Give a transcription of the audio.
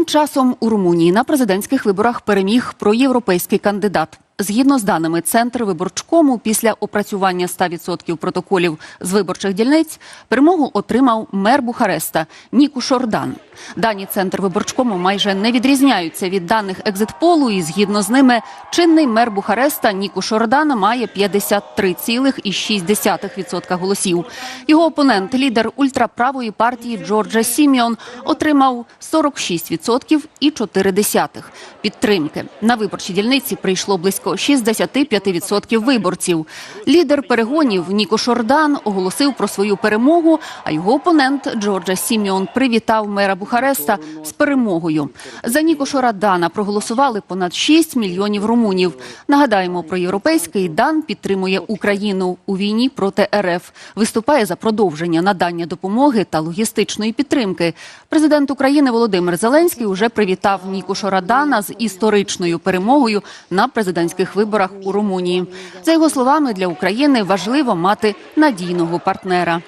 Тим часом у Румунії на президентських виборах переміг проєвропейський кандидат. Згідно з даними Центр виборчкому, після опрацювання 100% протоколів з виборчих дільниць перемогу отримав мер Бухареста Ніку Шордан. Дані Центр виборчкому майже не відрізняються від даних екзитполу, і згідно з ними, чинний мер Бухареста Ніку Шордан має 53,6% голосів. Його опонент, лідер ультраправої партії Джорджа Сіміон, отримав 46% і 4 підтримки. На виборчі дільниці прийшло близько 65% виборців. Лідер перегонів Ніко Шордан оголосив про свою перемогу, а його опонент Джорджа Сіміон привітав мера Бухареста з перемогою. За Ніко Шордана проголосували понад 6 мільйонів румунів. Нагадаємо, про європейський дан підтримує Україну у війні проти РФ. Виступає за продовження надання допомоги та логістичної підтримки. Президент України Володимир Зеленський уже привітав Ніку Шорадана з історичною перемогою на президентських виборах у Румунії. За його словами, для України важливо мати надійного партнера.